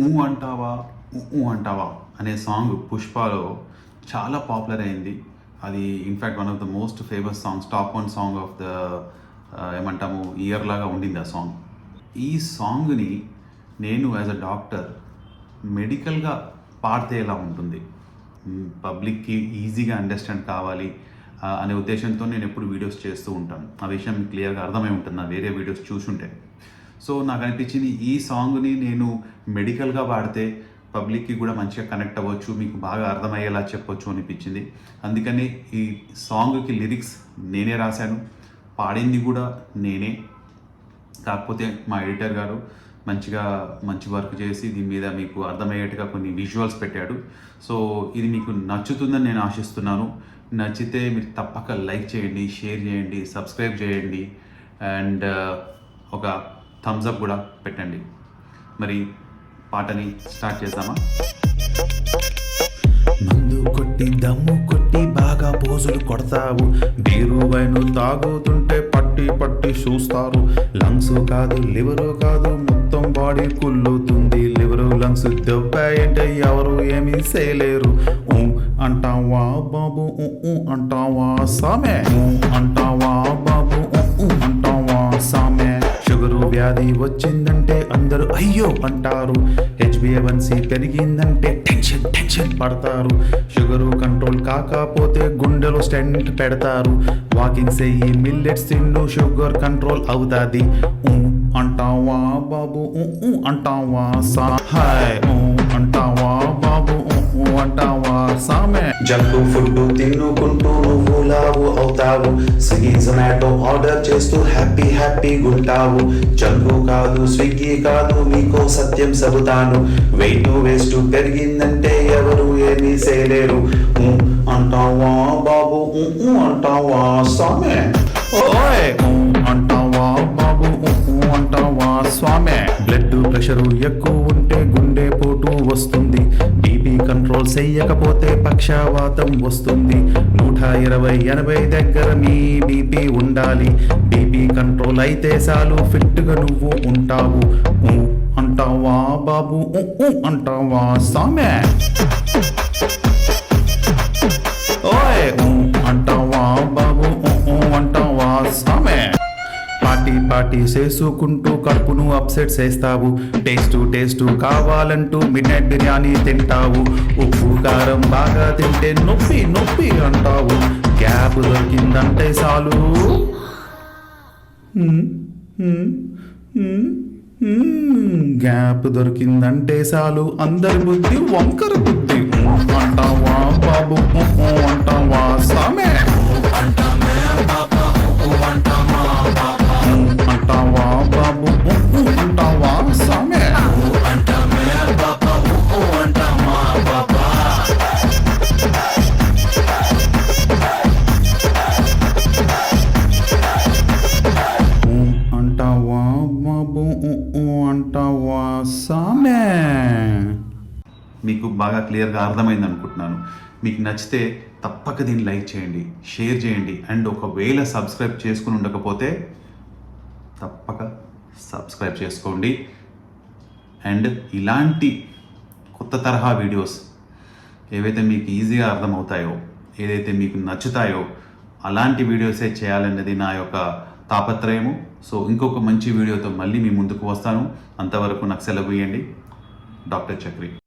ఊ అంటావా ఊ ఊ అంటావా అనే సాంగ్ పుష్పలో చాలా పాపులర్ అయింది. అది in fact one of the most famous songs top one song of the ఏమంటాము ఇయర్ లాగా ఉండింది ఆ సాంగ్ ఈ సాంగ్ని నేను యాజ్ అ డాక్టర్ మెడికల్గా పాడితే ఎలా ఉంటుంది పబ్లిక్కి ఈజీగా అండర్స్టాండ్ కావాలి అనే ఉద్దేశంతో నేను ఎప్పుడు వీడియోస్ చేస్తూ ఉంటాను. ఆ విషయం క్లియర్గా అర్థమై ఉంటుంది? నా వేరే వీడియోస్ చూసుంటే. సో నాకు అనిపించింది ఈ సాంగ్ని నేను మెడికల్గా వాడితే పబ్లిక్కి కూడా మంచిగా కనెక్ట్ అవ్వచ్చు మీకు బాగా అర్థమయ్యేలా చెప్పొచ్చు అనిపించింది. అందుకని ఈ సాంగ్కి లిరిక్స్ నేనే రాశాను పాడింది కూడా నేనే. కాకపోతే మా ఎడిటర్ గారు మంచిగా మంచి వర్క్ చేసి దీని మీద మీకు అర్థమయ్యేట్టుగా కొన్ని విజువల్స్ పెట్టాడు. సో ఇది మీకు నచ్చుతుందని నేను ఆశిస్తున్నాను. నచ్చితే మీరు తప్పక లైక్ చేయండి షేర్ చేయండి సబ్స్క్రైబ్ చేయండి. అండ్ ఒక థమ్స్ అప్ కూడా పెట్టండి. మరి పాటని స్టార్ట్ చేద్దామా? మందు కొట్టి దమ్ము కొట్టి బాగా పోజులు కొడతావు. బీరు వైను తాగుతుంటే పట్టి పట్టి చూస్తారు. లంగ్స్ కాదు లివరు కాదు మొత్తం బాడీ కుల్లుతుంది లివరు లంగ్స్ దెబ్బాయంటే ఎవరు ఏమీ చేయలేరు. ఊ అంటావా బాబు ఊ అంటావా సామే. ఊ అంటావా వ్యాధి వచ్చిందంటే అందరూ అయ్యో అంటారు. H B A one C పెరిగిందంటే tension tension పడతారు. షుగరు కంట్రోల్ కాకపోతే గుండెలో స్టెంట్ పెడతారు. వాకింగ్ చెయ్యి మిల్లెట్స్ తిండు షుగర్ కంట్రోల్ అవుతాది. అంటావా బాబు? అంటావా సా? జంక్ ఫుడ్ తిన్నుకుంటూ నువ్వు లావు అవుతావు. స్విగ్గీ జొమాటో ఆర్డర్ చేస్తూ హ్యాపీ హ్యాపీ గుంటావు. జంకు కాదు స్విగ్గీ కాదు మీకో సత్యం చెబుతాను. వెయిట్ వేస్ట్ పెరిగిందంటే ఎవరు ఏమీ చేయలేరు. అంటావా బాబు అంటావా సామే? ఓయ్! బీపీ కంట్రోల్ చెయ్యకపోతే పక్షవాతం వస్తుంది. నూట ఇరవై ఎనభై దగ్గర మీ బీపీ ఉండాలి. బీపీ కంట్రోల్ అయితే చాలు ఫిట్గా నువ్వు ఉంటావు. అంటావా బాబు? అంటావా సామే? పార్టీ పార్టీ చేసుకుంటూ కడుపును అప్సెట్ చేస్తావు. టేస్ట్ టేస్ట్ కావాలంటూ మిడ్ నైట్ బిర్యానీ తింటావు. ఉప్పు కారం బాగా తింటే నొప్పి నొప్పి అంటావు. గ్యాప్ దొరికిందంటే చాలు. గ్యాప్ దొరికిందంటే చాలు. అందరి బుద్ధి వంకర బుద్ధి. అంటావా బాబు? అంటావా? సామె బాగా క్లియర్గా అర్థమైంది అనుకుంటున్నాను. మీకు నచ్చితే తప్పక దీన్ని లైక్ చేయండి షేర్ చేయండి అండ్ ఒకవేళ సబ్స్క్రైబ్ చేసుకుని ఉండకపోతే తప్పక సబ్స్క్రైబ్ చేసుకోండి. అండ్ ఇలాంటి కొత్త తరహా వీడియోస్ ఏవైతే మీకు ఈజీగా అర్థమవుతాయో ఏదైతే మీకు నచ్చుతాయో అలాంటి వీడియోసే చేయాలన్నది నా యొక్క తాపత్రయము. సో ఇంకొక మంచి వీడియోతో మళ్ళీ మీ ముందుకు వస్తాను. అంతవరకు నాకు సెలవు ఇవ్వండి డాక్టర్ చక్రి.